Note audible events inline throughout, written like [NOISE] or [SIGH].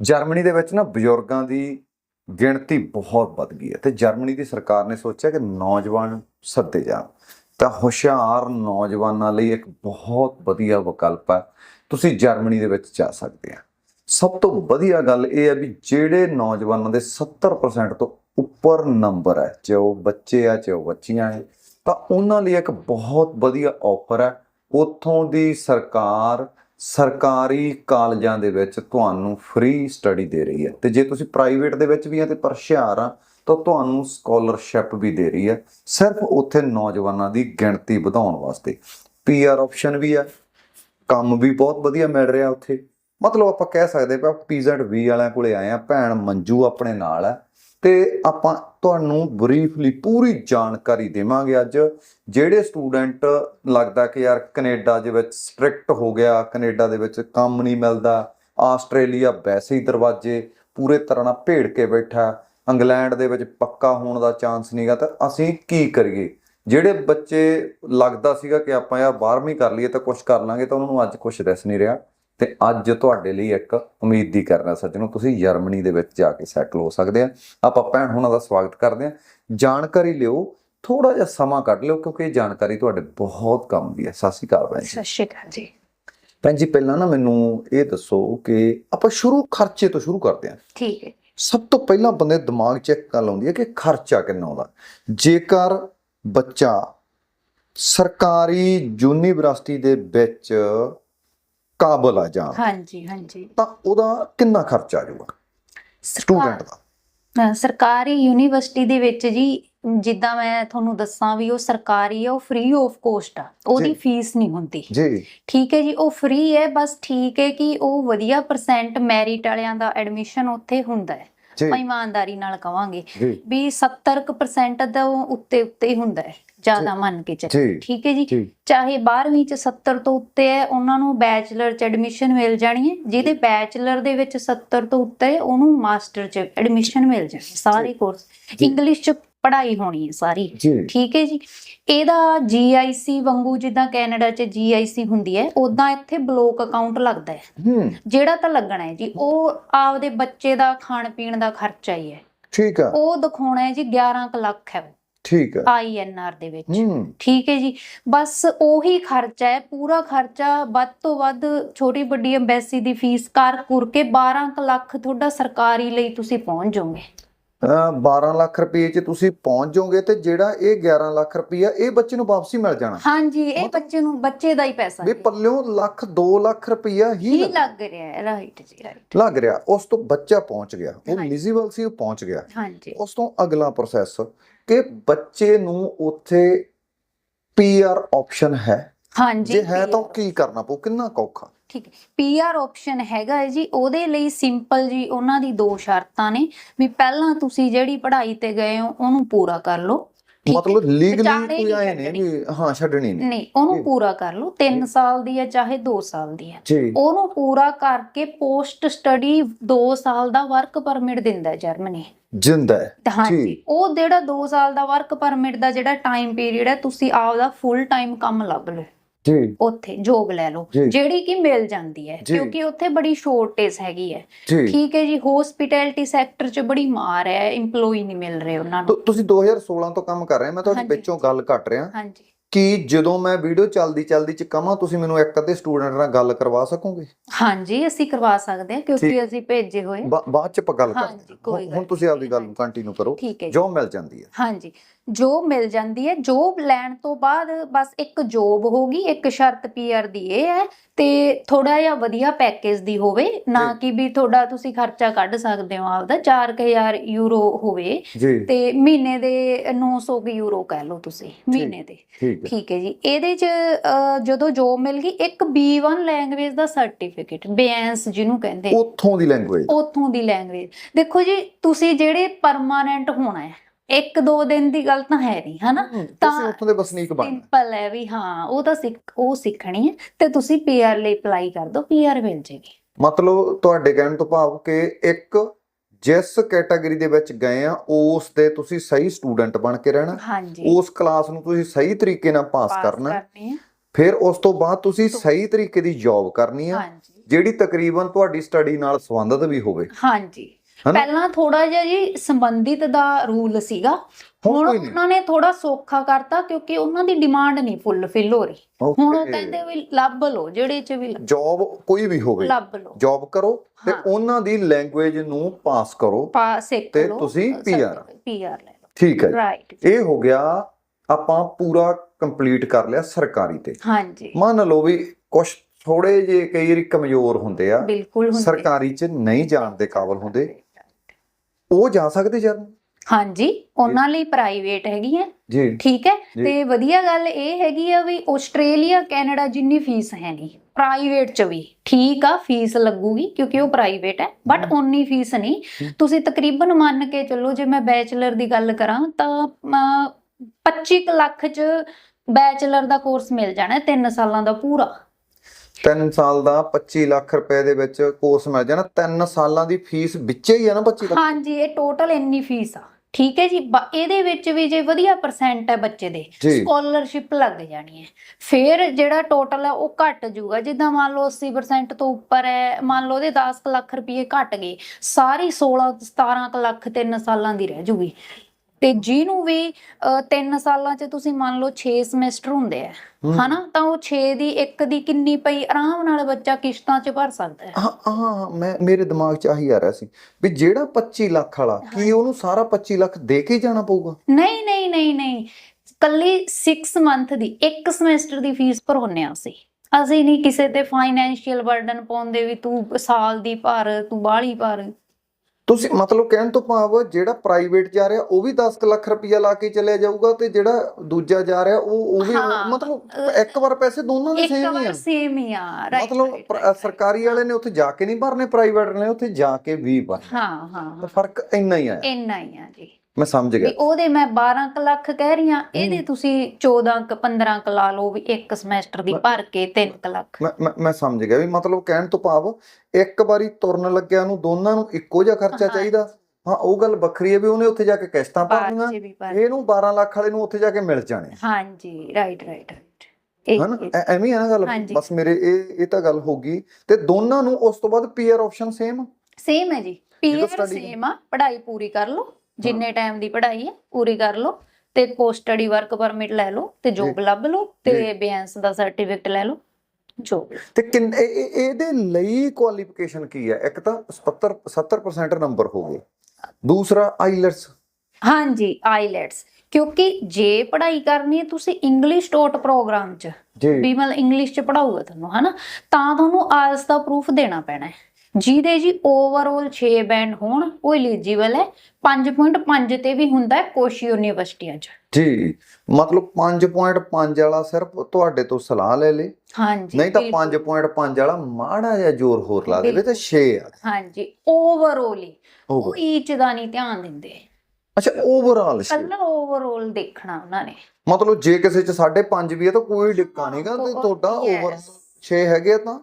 Germany ਦੇ ਵਿੱਚ ਨਾ ਬਜ਼ੁਰਗਾਂ ਦੀ ਗਿਣਤੀ ਬਹੁਤ ਵੱਧ ਗਈ ਹੈ ਤੇ ਜਰਮਨੀ ਦੀ ਸਰਕਾਰ ਨੇ ਸੋਚਿਆ ਕਿ ਨੌਜਵਾਨ ਸੱਦੇ ਜਾਣ। ਤਾਂ ਹੁਸ਼ਿਆਰ ਨੌਜਵਾਨਾਂ ਲਈ ਇੱਕ ਬਹੁਤ ਵਧੀਆ ਵਿਕਲਪ ਹੈ, ਤੁਸੀਂ ਜਰਮਨੀ ਦੇ ਵਿੱਚ ਜਾ ਸਕਦੇ ਆ। ਸਭ ਤੋਂ ਵਧੀਆ ਗੱਲ ਇਹ ਹੈ ਵੀ ਜਿਹੜੇ ਨੌਜਵਾਨਾਂ ਦੇ 70% ਤੋਂ ਉੱਪਰ ਨੰਬਰ ਹੈ, ਚਾਹੇ ਉਹ ਬੱਚੇ ਆ, ਚਾਹੇ ਉਹ ਬੱਚੀਆਂ ਹੈ ਤਾਂ ਉਹਨਾਂ ਲਈ ਇੱਕ ਬਹੁਤ ਵਧੀਆ ਆਫਰ ਹੈ। ਉੱਥੋਂ ਦੀ ਸਰਕਾਰ ਸਰਕਾਰੀ ਕਾਲਜਾਂ ਦੇ ਵਿੱਚ ਤੁਹਾਨੂੰ ਫ੍ਰੀ ਸਟੱਡੀ ਦੇ ਰਹੀ ਹੈ। ਤੇ ਜੇ ਤੁਸੀਂ ਪ੍ਰਾਈਵੇਟ ਦੇ ਵਿੱਚ ਵੀ ਆ ਤੇ ਪਰਸ਼ਿਆਰ ਹੁਸ਼ਿਆਰ ਆ, ਤਾਂ ਤੁਹਾਨੂੰ ਸਕਾਲਰਸ਼ਿਪ ਵੀ ਦੇ ਰਹੀ ਹੈ। ਸਿਰਫ ਉੱਥੇ ਨੌਜਵਾਨਾਂ ਦੀ ਗਿਣਤੀ ਵਧਾਉਣ ਵਾਸਤੇ। ਪੀਆਰ ਆਪਸ਼ਨ ਵੀ ਹੈ ਕੰਮ ਵੀ ਬਹੁਤ ਵਧੀਆ ਮਿਲ ਰਿਹਾ ਉੱਥੇ। ਮਤਲਬ ਆਪਾਂ ਕਹਿ ਸਕਦੇ ਪਾ ਪੀਜ਼ਡ ਵੀ ਵਾਲਿਆਂ ਕੋਲੇ ਆਏ ਆ, ਭੈਣ ਮੰਜੂ ਆਪਣੇ ਨਾਲ ਹੈ ਤੇ ਆਪਾਂ ਤੁਹਾਨੂੰ ਬਰੀਫਲੀ ਪੂਰੀ ਜਾਣਕਾਰੀ ਦੇਵਾਂਗੇ ਅੱਜ। ਜਿਹੜੇ ਸਟੂਡੈਂਟ ਲੱਗਦਾ ਕਿ ਯਾਰ ਕੈਨੇਡਾ ਦੇ ਵਿੱਚ ਸਟ੍ਰਿਕਟ ਹੋ ਗਿਆ, ਕੈਨੇਡਾ ਦੇ ਵਿੱਚ ਕੰਮ ਨਹੀਂ ਮਿਲਦਾ, ਆਸਟ੍ਰੇਲੀਆ ਵੈਸੇ ਹੀ ਦਰਵਾਜ਼ੇ ਪੂਰੇ ਤਰ੍ਹਾਂ ਨਾਲ ਭੇੜ ਕੇ ਬੈਠਾ, ਇੰਗਲੈਂਡ ਦੇ ਵਿੱਚ ਪੱਕਾ ਹੋਣ ਦਾ ਚਾਂਸ ਨਹੀਂਗਾ ਤਾਂ ਅਸੀਂ ਕੀ ਕਰੀਏ? ਜਿਹੜੇ ਬੱਚੇ ਲੱਗਦਾ ਸੀਗਾ ਕਿ ਆਪਾਂ ਯਾਰ 12ਵੀਂ ਕਰ ਲਈਏ ਤਾਂ ਕੁਝ ਕਰ ਲਾਂਗੇ, ਤਾਂ ਉਹਨਾਂ ਨੂੰ ਅੱਜ ਕੁਝ ਦਿਸ ਨਹੀਂ ਰਿਹਾ। ਤੇ ਅੱਜ ਤੁਹਾਡੇ ਲਈ ਇੱਕ ਉਮੀਦ ਦੀ ਕਰਨਾ ਸੱਜਣੋ ਤੁਸੀਂ ਜਰਮਨੀ ਦੇ ਵਿੱਚ ਜਾ ਕੇ ਸੈਟਲ ਹੋ ਸਕਦੇ ਆ। ਆਪਾਂ ਭੈਣ ਹੁਣਾਂ ਦਾ ਸਵਾਗਤ ਕਰਦੇ ਆ। ਜਾਣਕਾਰੀ ਲਿਓ ਥੋੜਾ ਜਿਹਾ ਸਮਾਂ ਕੱਢ ਲਿਓ ਕਿਉਂਕਿ ਇਹ ਜਾਣਕਾਰੀ ਤੁਹਾਡੇ ਬਹੁਤ ਕੰਮ ਦੀ ਹੈ। ਸਤਿ ਸ਼੍ਰੀ ਅਕਾਲ ਭੈਣ ਜੀ। ਸਤਿ ਸ਼੍ਰੀ ਅਕਾਲ ਜੀ। ਭੈਣ ਜੀ ਪਹਿਲਾਂ ਨਾ ਮੈਨੂੰ ਇਹ ਦੱਸੋ ਕਿ ਆਪਾਂ ਸ਼ੁਰੂ ਖਰਚੇ ਤੋਂ ਸ਼ੁਰੂ ਕਰਦੇ ਆ। ਠੀਕ ਹੈ। ਸਭ ਤੋਂ ਪਹਿਲਾਂ ਬੰਦੇ ਦਿਮਾਗ 'ਚ ਇੱਕ ਗੱਲ ਆਉਂਦੀ ਹੈ ਕਿ ਖਰਚਾ ਕਿੰਨਾ ਆਉਂਦਾ। ਜੇਕਰ ਬੱਚਾ ਸਰਕਾਰੀ ਯੂਨੀਵਰਸਿਟੀ ਦੇ ਵਿੱਚ ਕਾਬਲ ਆ ਜਾਣ ਹਾਂਜੀ ਹਾਂਜੀ। ਤਾਂ ਉਹਦਾ ਕਿੰਨਾ ਖਰਚਾ ਆ ਜਾਊਗਾ? ਸਟੂਡੈਂਟ ਦਾ। ਸਰਕਾਰੀ ਯੂਨੀਵਰਸਿਟੀ ਦੇ ਵਿੱਚ ਜੀ ਜਿੱਦਾਂ ਮੈਂ ਤੁਹਾਨੂੰ ਦੱਸਾਂ ਵੀ ਉਹ ਸਰਕਾਰੀ ਹੈ ਉਹ ਫ੍ਰੀ ਆਫ ਕੋਸਟ ਆ। ਉਹਦੀ ਜੀ। ਫੀਸ ਨਹੀਂ ਹੁੰਦੀ। ਜੀ। ਠੀਕ ਹੈ ਜੀ ਉਹ ਫ੍ਰੀ ਹੈ ਬਸ ਠੀਕ ਹੈ ਕਿ ਉਹ ਵਧੀਆ ਪਰਸੈਂਟ ਮੈਰਿਟ ਵਾਲਿਆਂ ਦਾ ਐਡਮਿਸ਼ਨ ਉੱਥੇ ਹੁੰਦਾ ਹੈ। ਜੀ। ਆਪਾਂ ਇਮਾਨਦਾਰੀ ਨਾਲ ਕਵਾਂਗੇ ਜੀ। ਵੀ 70% ਦਾ ਉੱਤੇ ਉੱਤੇ ਹੀ ਹੁੰਦਾ ਹੈ। ਜ਼ਿਆਦਾ ਮੰਨ ਕੇ ਚੱਲ ਠੀਕ ਹੈ ਜੀ? ਚਾਹੇ 12ਵੀਂ ਚ 70 ਤੋਂ ਉੱਤੇ ਹੈ ਉਹਨਾਂ ਨੂੰ ਬੈਚਲਰ ਚ ਐਡਮਿਸ਼ਨ ਮਿਲ ਜਾਣੀ ਹੈ ਜਿਹਦੇ ਬੈਚਲਰ ਦੇ ਵਿੱਚ 70 ਤੋਂ ਉੱਤੇ ਹੈ ਉਹਨੂੰ ਮਾਸਟਰ ਚ ਐਡਮਿਸ਼ਨ ਮਿਲ ਜਾਣੀ ਸਾਰੇ ਕੋਰਸ। ਇੰਗਲਿਸ਼ ਚ ਪੜ੍ਹਾਈ ਹੋਣੀ ਹੈ ਸਾਰੀ। ਠੀਕ ਹੈ ਜੀ? ਇਹਦਾ GIC ਵਾਂਗੂ ਜਿੱਦਾਂ ਕੈਨੇਡਾ ਚ GIC ਹੁੰਦੀ ਹੈ ਉਦਾਂ ਇੱਥੇ ਬਲੋਕ ਅਕਾਊਂਟ ਲੱਗਦਾ ਹੈ। ਜਿਹੜਾ ਤਾਂ ਲੱਗਣਾ ਹੈ ਜੀ ਉਹ ਆਪਦੇ ਬੱਚੇ ਦਾ ਖਾਣ ਪੀਣ ਦਾ ਖਰਚਾ ਹੀ ਹੈ। ਠੀਕ ਆ। ਉਹ ਦਿਖਾਉਣਾ ਹੈ ਜੀ 11 ਕੁ ਲੱਖ ਹੈ ਠੀਕ ਆ INR ਦੇ ਵਿੱਚ। ਹੂੰ। ਠੀਕ ਹੈ ਜੀ। ਬਸ ਉਹੀ ਖਰਚਾ ਹੈ ਪੂਰਾ ਖਰਚਾ ਵੱਧ ਤੋਂ ਵੱਧ ਛੋਟੀ ਵੱਡੀ ਐਮਬੈਸੀ ਦੀ ਫੀਸ ਕਰ ਕੁਰ ਕੇ 12 ਕੁ ਲੱਖ ਤੁਹਾਡਾ ਸਰਕਾਰੀ ਲਈ ਤੁਸੀਂ ਪਹੁੰਚ ਜਾਓਗੇ। ਅਹ 12 ਲੱਖ ਰੁਪਏ 'ਚ ਤੁਸੀਂ ਪਹੁੰਚ ਜਾਓਗੇ ਤੇ ਜਿਹੜਾ ਇਹ 11 ਲੱਖ ਰੁਪਈਆ ਇਹ ਬੱਚੇ ਨੂੰ ਵਾਪਸੀ ਮਿਲ ਜਾਣਾ। ਹਾਂਜੀ ਇਹ ਬੱਚੇ ਨੂੰ ਬੱਚੇ ਦਾ ਹੀ ਪੈਸਾ ਵੀ ਹੈ ਪੱਲਿਓਂ ਲੱਖ 2 ਲੱਖ ਰੁਪਈਆ ਹੀ ਹੀ ਲੱਗ- ਰਿਹਾ ਹੈ ਰਾਈਟ ਜੀ ਰਾਈਟ ਲੱਗ ਰਿਹਾ। ਉਸ ਤੋਂ ਬੱਚਾ ਪਹੁੰਚ ਗਿਆ। ਉਹ। ਐਲੀਜੀਬਲ ਸੀ ਉਹ ਪਹੁੰਚ ਗਿਆ। ਹਾਂਜੀ। ਉਸ ਤੋਂ ਅਗਲਾ ਪ੍ਰੋਸੈਸ ਕਿ ਬੱਚੇ ਨੂੰ ਉੱਥੇ ਪੀਆਰ ਆਪਸ਼ਨ ਹੈ। ਹਾਂਜੀ ਜੇ ਹੈ ਤਾਂ ਕੀ ਕਰਨਾ ਪਊ? ਕਿੰਨਾ ਕੌਖਾ ਠੀਕ ਹੈ। ਪੀਆਰ ਆਪਸ਼ਨ ਹੈਗਾ ਹੈ ਜੀ। ਉਹਦੇ ਲਈ ਸਿੰਪਲ ਜੀ ਉਹਨਾਂ ਦੀ ਦੋ ਸ਼ਰਤਾਂ ਨੇ ਵੀ ਪਹਿਲਾਂ ਤੁਸੀਂ ਜਿਹੜੀ ਪੜ੍ਹਾਈ ਤੇ ਗਏ ਹੋ ਉਹਨੂੰ ਪੂਰਾ ਕਰ ਲਓ? ਮਤਲਬ ਲੀਗਲੀ ਕੋਈ ਨਹੀਂ ਆਏ ਨੇ। ਵੀ ਹਾਂ ਛੱਡਣੀ ਨਹੀਂ। ਨਹੀਂ ਉਹਨੂੰ। ਪੂਰਾ ਕਰ ਲਓ। 3 ਸਾਲ ਦੀ ਹੈ ਚਾਹੇ 2 ਸਾਲ ਦੀ ਹੈ। ਉਹਨੂੰ ਪੂਰਾ ਕਰਕੇ ਪੋਸਟ ਸਟੱਡੀ 2 ਸਾਲ ਦਾ ਵਰਕ ਪਰਮਿਟ ਦਿੰਦਾ ਜਰਮਨੀ ਜਿੰਦਾ ਹੈ। ਹਾਂਜੀ। ਉਹ ਜਿਹੜਾ 2 ਸਾਲ ਦਾ ਵਰਕ ਪਰਮਿਟ ਦਾ ਜਿਹੜਾ ਟਾਈਮ ਪੀਰੀਅਡ ਹੈ ਤੁਸੀਂ ਆਪਦਾ ਫੁੱਲ ਟਾਈਮ ਕੰਮ ਲੱਭ ਲਓ। ਜੀ। ਉੱਥੇ ਜੋਬ ਲੈ ਲਓ। ਜਿਹੜੀ ਕਿ ਮਿਲ ਜਾਂਦੀ ਹੈ। ਕਿਉਂਕਿ ਉੱਥੇ ਬੜੀ ਸ਼ੋਰਟੇਜ ਹੈਗੀ ਹੈ। ਠੀਕ ਹੈ ਜੀ ਹੌਸਪਿਟੈਲਿਟੀ ਸੈਕਟਰ 'ਚ ਬੜੀ ਮਾਰ ਹੈ EMPLOYE ਨਹੀਂ ਮਿਲ ਰਹੇ ਉਹਨਾਂ ਨੂੰ। ਤੁਸੀਂ 2016 ਤੋਂ ਕੰਮ ਕਰ ਰਹੇ ਮੈਂ ਤੁਹਾਡੇ। ਵਿੱਚੋਂ ਗੱਲ ਕੱਟ ਰਿਹਾ। ਹਾਂਜੀ। ਕਿ ਜਦੋਂ ਮੈਂ ਵੀਡੀਓ ਚੱਲਦੀ ਚੱਲਦੀ ਚ ਕਹਾਂ ਤੁਸੀਂ ਮੈਨੂੰ ਇੱਕ ਅੱਧੇ ਸਟੂਡੈਂਟ ਨਾਲ ਗੱਲ ਕਰਵਾ ਸਕੋਗੇ ਹਾਂਜੀ ਅਸੀਂ ਕਰਵਾ ਸਕਦੇ ਹਾਂ ਕਿਉਂਕਿ। ਅਸੀਂ ਭੇਜੇ ਹੋਏ ਬਾ- ਬਾਅਦ ਚ ਆਪਾਂ ਗੱਲ ਹਾਂਜੀ, ਕਰਦੇ ਹਾਂ ਗੱਲ ਹੁਣ ਤੁਸੀਂ ਆਪਦੀ ਗੱਲ। ਕੰਟੀਨਿਊ ਕਰੋ ਠੀਕ ਹੈ ਜੀ। ਜੋ ਮਿਲ ਜਾਂਦੀ ਹੈ ਹਾਂਜੀ ਜੋਬ ਮਿਲ ਜਾਂਦੀ ਹੈ ਜੋਬ ਲੈਣ ਤੋਂ ਬਾਅਦ ਬਸ ਇੱਕ ਜੋਬ ਹੋਗੀ ਇੱਕ ਸ਼ਰਤ ਪੀਆਰ ਦੀ ਇਹ ਹੈ ਤੇ ਥੋੜਾ ਜਿਹਾ ਵਧੀਆ ਪੈਕੇਜ ਦੀ ਹੋਵੇ ਨਾ। ਕਿ ਵੀ ਤੁਹਾਡਾ ਤੁਸੀਂ ਖਰਚਾ ਕੱਢ ਸਕਦੇ ਹੋ ਆਪਦਾ 4000 ਯੂਰੋ ਹੋਵੇ ਤੇ ਮਹੀਨੇ ਦੇ 900 ਕੁ ਯੂਰੋ ਕਹਿ ਲਓ ਤੁਸੀਂ ਮਹੀਨੇ ਦੇ। ਠੀਕ ਹੈ। ਜੀ। ਇਹਦੇ ਚ ਜਦੋਂ ਜੋਬ ਮਿਲ ਗਈ ਇੱਕ B1 ਲੈਂਗੁਏਜ ਦਾ ਸਰਟੀਫਿਕੇਟ ਬੀਐਂਸ ਜਿਹਨੂੰ ਕਹਿੰਦੇ ਉੱਥੋਂ ਦੀ ਲੈਂਗੁਏਜ ਉਥੋਂ ਦੀ ਲੈਂਗੁਏਜ ਦੇਖੋ ਜੀ ਤੁਸੀਂ ਜਿਹੜੇ ਪਰਮਾਨੈਂਟ ਹੋਣਾ ਹੈ ਇੱਕ ਦੋ ਦਿਨ ਦੀ ਗੱਲ ਤਾਂ ਹੈ ਨਹੀਂ ਹਨਾ? ਤੁਸੀਂ ਤਾਂ ਉੱਥੋਂ ਦੇ ਵਸਨੀਕ ਬਣ। ਸਿੰਪਲ ਹੈ ਵੀ ਹਾਂ ਉਹ ਤਾਂ ਸਿੱਖ ਉਹ ਸਿੱਖਣੀ ਹੈ ਤੇ ਤੁਸੀਂ ਪੀਆਰ ਲਈ ਅਪਲਾਈ ਕਰ ਦਿਓ ਪੀਆਰ ਮਿਲ ਜੇਗੀ ਮਤਲਬ ਤੁਹਾਡੇ ਕਹਿਣ ਤੋਂ ਭਾਵ ਕਿ ਇੱਕ ਜਿਸ ਕੈਟਾਗਰੀ ਦੇ ਵਿੱਚ ਗਏ ਆ ਉਸ ਦੇ ਤੁਸੀਂ ਸਹੀ ਸਟੂਡੈਂਟ ਬਣ ਕੇ ਰਹਿਣਾ ਉਸ ਕਲਾਸ ਨੂੰ ਤੁਸੀਂ ਸਹੀ ਤਰੀਕੇ ਨਾਲ ਪਾਸ ਕਰਨਾ ਫਿਰ ਉਸ ਤੋਂ ਬਾਅਦ ਤੁਸੀਂ ਸਹੀ ਤਰੀਕੇ ਦੀ ਜੌਬ ਕਰਨੀ ਆ ਜਿਹੜੀ ਤਕਰੀਬਨ ਤੁਹਾਡੀ ਸਟੱਡੀ ਨਾਲ ਸੰਬੰਧਿਤ ਵੀ ਹੋਵੇ। ਹਾਂਜੀ? ਪਹਿਲਾਂ ਥੋੜਾ ਜਿਹਾ ਜੀ ਸੰਬੰਧਿਤ ਦਾ ਰੂਲ ਸੀਗਾ। ਹੁਣ। ਉਹਨਾਂ ਨੇ ਥੋੜਾ ਸੌਖਾ ਕਰਤਾ ਕਿਉਂਕਿ ਉਹਨਾਂ ਦੀ ਡਿਮਾਂਡ ਨਹੀਂ ਫੁੱਲ ਫਿਲ ਹੋ ਰਹੀ। ਹੁਣ ਉਹ ਕਹਿੰਦੇ ਵੀ ਲੱਭ ਲਓ ਜਿਹੜੇ ਚ ਵੀ ਜੌਬ ਕੋਈ ਵੀ ਹੋਵੇ ਲੱਭ ਲਓ। ਜੌਬ ਕਰੋ ਤੇ। ਉਹਨਾਂ ਦੀ ਲੈਂਗੁਏਜ ਨੂੰ ਪਾਸ ਕਰੋ ਤੇ ਤੁਸੀਂ PR ਪੀਆਰ ਲੈ ਲਓ। ਠੀਕ ਹੈ ਇਹ ਹੋ ਗਿਆ ਆਪਾਂ ਪੂਰਾ ਕੰਪਲੀਟ ਕਰ ਲਿਆ ਸਰਕਾਰੀ ਤੇ। ਹਾਂਜੀ। ਮੰਨ ਲਓ ਵੀ ਕੁਝ ਥੋੜੇ ਜੇ ਕਈ ਵਾਰੀ ਕਮਜ਼ੋਰ ਹੁੰਦੇ ਆ। ਸਰਕਾਰੀ ਚ ਨਹੀਂ ਜਾਣ ਦੇ ਕਾਬਲ ਹੁੰਦੇ। ਉਹ ਜਾ ਸਕਦੇ ਜਰ ਹਾਂਜੀ ਉਹਨਾਂ ਲਈ ਪ੍ਰਾਈਵੇਟ ਹੈਗੀ ਹੈ। ਜੀ। ਠੀਕ ਹੈ। ਤੇ ਵਧੀਆ ਗੱਲ ਇਹ ਹੈਗੀ ਆ ਵੀ ਆਸਟ੍ਰੇਲੀਆ ਕੈਨੇਡਾ ਜਿੰਨੀ ਫੀਸ ਹੈ ਨਹੀਂ ਪ੍ਰਾਈਵੇਟ ਚ ਵੀ। ਠੀਕ ਆ ਫੀਸ ਲੱਗੂਗੀ ਕਿਉਂਕਿ ਉਹ ਪ੍ਰਾਈਵੇਟ ਹੈ ਬਟ ਓਨੀ ਫੀਸ ਨਹੀਂ। ਤੁਸੀਂ ਤਕਰੀਬਨ ਮੰਨ ਕੇ ਚੱਲੋ ਜੇ ਮੈਂ ਬੈਚਲਰ ਦੀ ਗੱਲ ਕਰਾਂ ਤਾਂ ਅਮ, 25 ਕੁ ਲੱਖ ਚ ਬੈਚਲਰ ਦਾ ਕੋਰਸ ਮਿਲ ਜਾਣਾ 3 ਸਾਲਾਂ ਦਾ ਪੂਰਾ। 3 ਸਾਲ ਦਾ 25 ਲੱਖ ਰੁਪਏ ਦੇ ਵਿੱਚ ਕੋਰਸ ਮਿਲ ਜਾਣਾ। 3 ਸਾਲਾਂ ਦੀ ਫੀਸ ਵਿੱਚੇ ਹੀ ਆ ਨਾ 25 ਲੱਖ? ਹਾਂਜੀ ਇਹ ਟੋਟਲ ਇੰਨੀ ਫੀਸ ਆ। ਠੀਕ ਹੈ ਜੀ ਇਹਦੇ ਵਿੱਚ ਵੀ ਜੇ ਵਧੀਆ ਪਰਸੈਂਟ ਹੈ ਬੱਚੇ ਦੇ। ਸਕਾਲਰਸ਼ਿਪ ਲੱਗ ਜਾਣੀ ਹੈ। ਫਿਰ ਜਿਹੜਾ ਟੋਟਲ ਹੈ ਉਹ ਘਟ ਜਾਊਗਾ। ਜਿੱਦਾਂ ਮੰਨ ਲਓ 80% ਤੋਂ ਉੱਪਰ ਹੈ ਮੰਨ ਲਓ ਉਹਦੇ 10 ਕੁ ਲੱਖ ਰੁਪਏ ਘਟ ਗਏ ਸਾਰੀ 16 17 ਕੁ ਲੱਖ 3 ਸਾਲਾਂ ਦੀ ਰਹਿ ਜੂਗੀ ਤੇ ਜਿਹਨੂੰ ਵੀ 3 ਸਾਲਾਂ 'ਚ ਤੁਸੀਂ ਮੰਨ ਲਓ 6 ਸਮੈਸਟਰ ਹੁੰਦੇ ਆ। ਹਨਾ? ਤਾਂ ਉਹ 6 ਦੀ ਇੱਕ ਦੀ ਕਿੰਨੀ ਪਈ ਆਰਾਮ ਨਾਲ ਬੱਚਾ ਕਿਸ਼ਤਾਂ 'ਚ ਭਰ ਸਕਦਾ ਹੈ। ਹਾਂ ਹਾਂ ਮੈਂ ਮੇਰੇ ਦਿਮਾਗ 'ਚ ਆਹੀ ਆ ਰਿਹਾ ਸੀ ਵੀ ਜਿਹੜਾ 25 ਲੱਖ ਵਾਲਾ ਕੀ ਉਹਨੂੰ ਸਾਰਾ 25 ਲੱਖ ਦੇ ਕੇ ਜਾਣਾ ਪਊਗਾ? ਨਹੀਂ ਨਹੀਂ ਨਹੀਂ ਨਹੀਂ। ਕੱਲੀ 6 ਮੰਥ ਦੀ ਇੱਕ ਸਮੈਸਟਰ ਦੀ ਫੀਸ ਭਰਉਨੇ ਆ ਅਸੀਂ। ਅਸੀਂ ਨਹੀਂ ਕਿਸੇ ਤੇ ਫਾਈਨੈਂਸ਼ੀਅਲ ਬਰਡਨ ਪਾਉਂਦੇ ਵੀ ਤੂੰ ਸਾਲ ਦੀ ਭਰ ਤੂੰ ਬਾਹਲੀ ਭਰ। ਤੁਸੀਂ ਮਤਲਬ ਕਹਿਣ ਤੋਂ ਭਾਵ ਜਿਹੜਾ ਪ੍ਰਾਈਵੇਟ ਜਾ ਰਿਹਾ ਉਹ ਵੀ 10 ਲੱਖ ਰੁਪਇਆ ਲਾ ਕੇ ਚਲਿਆ ਜਾਊਗਾ ਤੇ ਜਿਹੜਾ ਦੂਜਾ ਜਾ ਰਿਹਾ ਉਹ ਉਹ ਵੀ ਮਤਲਬ ਇੱਕ ਵਾਰ ਪੈਸੇ ਦੋਨਾਂ ਦੇ ਸੇਮ ਹੀ ਆ। ਸੇਮ ਹੀ ਆ ਮਤਲਬ. ਸਰਕਾਰੀ ਵਾਲੇ ਨੇ ਉੱਥੇ ਜਾ ਕੇ ਨਹੀਂ ਭਰਨੇ ਪ੍ਰਾਈਵੇਟ ਨੇ ਉੱਥੇ ਜਾ ਕੇ ਵੀ ਭਰਨੇ। ਹਾਂ ਹਾਂ। ਫ਼ਰਕ ਇੰਨਾ ਹੀ ਆਇਆ। ਇੰਨਾ ਹੀ ਆ ਜੀ। ਮੈਂ ਸਮਝ ਵੀ ਗਿਆ ਉਹਦੇ ਮੈਂ 12 ਕੁ ਲੱਖ ਕਹਿ ਰਹੀ ਆ ਇਹਦੇ ਤੁਸੀਂ 14 ਕੁ 15 ਕੁ ਲਾ ਲਓ ਵੀ ਇੱਕ ਸਮੈਸਟਰ ਦੀ ਭਰ ਕੇ 3 ਕੁ ਲੱਖ। ਮੈਂ ਮੈਂ- ਮੈਂ ਸਮਝ ਗਿਆ ਵੀ ਮਤਲਬ ਕਹਿਣ ਤੋਂ ਭਾਵ ਇੱਕ ਵਾਰੀ ਤੁਰਨ ਲੱਗਿਆ ਨੂੰ ਦੋਨਾਂ ਨੂੰ ਇੱਕੋ ਜਿਹਾ ਖਰਚਾ ਹਾਂ। ਚਾਹੀਦਾ। ਹਾਂ ਉਹ ਗੱਲ ਵੱਖਰੀ ਹੈ ਵੀ ਉਹਨੇ ਉੱਥੇ ਜਾ ਕੇ ਕਿਸ਼ਤਾਂ ਭਰਨੀਆਂ ਵੀ ਭਰ। ਇਹਨੂੰ 12 ਲੱਖ ਵਾਲੇ ਨੂੰ ਉੱਥੇ ਜਾ ਕੇ ਮਿਲ ਜਾਣੇ। ਹਾਂਜੀ ਰਾਈਟ ਰਾਈਟ ਹਨਾ? ਐ- ਐਵੇਂ ਹੀ ਹੈ ਨਾ ਗੱਲ? ਹਾਂਜੀ। ਬਸ ਮੇਰੇ ਇਹ ਇਹ ਤਾਂ ਗੱਲ ਹੋ ਗਈ। ਤੇ ਦੋਨਾਂ ਨੂੰ ਉਸ ਤੋਂ ਬਾਅਦ ਪੀਆਰ ਆਪਸ਼ਨ ਸੇਮ ਸੇਮ ਹੈ ਜੀ। study- ਸੇਮ ਆ ਪੜ੍ਹਾਈ ਪੂਰੀ ਕਰ ਲਓ। ਜਿੰਨੇ ਟਾਈਮ ਦੀ ਪੜ੍ਹਾਈ ਹੈ ਪੂਰੀ ਕਰ ਲਓ ਤੇ ਪੋਸਟ ਸਟੱਡੀ ਵਰਕ ਪਰਮਿਟ ਲੈ ਲਓ ਤੇ ਜੋਬ ਲੱਭ ਲਓ ਤੇ ਜੀ। ਬੀਐਂਸ ਦਾ ਸਰਟੀਫਿਕੇਟ ਲੈ ਲਓ ਜੋਬ ਤੇ ਇਹਦੇ ਲਈ ਕੁਆਲੀਫਿਕੇਸ਼ਨ ਕੀ ਹੈ? ਇੱਕ ਤਾਂ 77 70% ਨੰਬਰ ਹੋ ਗਏ। ਦੂਸਰਾ ਆਈਲਟਸ ਹਾਂਜੀ ਆਈਲੈਟਸ ਕਿਉਂਕਿ ਜੇ ਪੜ੍ਹਾਈ ਕਰਨੀ ਹੈ ਤੁਸੀਂ ਇੰਗਲਿਸ਼ ਟੋਟ ਪ੍ਰੋਗਰਾਮ ਚ ਵੀ ਮਤਲਬ ਇੰਗਲਿਸ਼ ਚ ਪੜਾਊਗਾ ਤੁਹਾਨੂੰ ਹਨਾ? ਤਾਂ ਤੁਹਾਨੂੰ ਆਇਲਸ ਦਾ ਪ੍ਰੂਫ ਦੇਣਾ ਪੈਣਾ ਹੈ। ਜਿਹਦੇ ਜੀ ਓਵਰਆਲ 6 ਬੈਂਡ ਹੋਣ ਉਹ ਐਲੀਜੀਬਲ ਹੈ। 5.5 ਤੇ ਵੀ ਹੁੰਦਾ ਹੈ ਯੂਨੀਵਰਸਿਟੀਆਂ 'ਚ। ਜੀ ਮਤਲਬ 5.5 ਵਾਲਾ ਸਿਰਫ ਤੁਹਾਡੇ ਤੋਂ ਸਲਾਹ ਲੈ ਲੇ। ਹਾਂਜੀ ਨਹੀਂ ਤਾਂ ਬਿਲਕੁਲ। 5.5 ਵਾਲਾ ਮਾੜਾ ਜਿਹਾ ਜ਼ੋਰ ਹੋਰ ਲਾ ਦੇਵੇ ਤੇ 6 ਆ ਹਾਂਜੀ ਓਵਰਆਲ ਹੀ। ਉਹ ਈਚ ਦਾ ਨਹੀਂ ਧਿਆਨ ਦਿੰਦੇ। ਅੱਛਾ ਓਵਰਆਲ ਕੱਲਾ ਓਵਰਆਲ ਦੇਖਣਾ ਉਹਨਾਂ ਨੇ। ਮਤਲਬ ਜੇ ਕਿਸੇ ਚ 5.5 ਵੀ ਹੈ ਤਾਂ ਕੋਈ ਡਿੱਕਾ ਨਹੀਂਗਾ ਤੇ ਤੁਹਾਡਾ. ਓਵਰ 6 ਹੈਗੇ ਤਾਂ।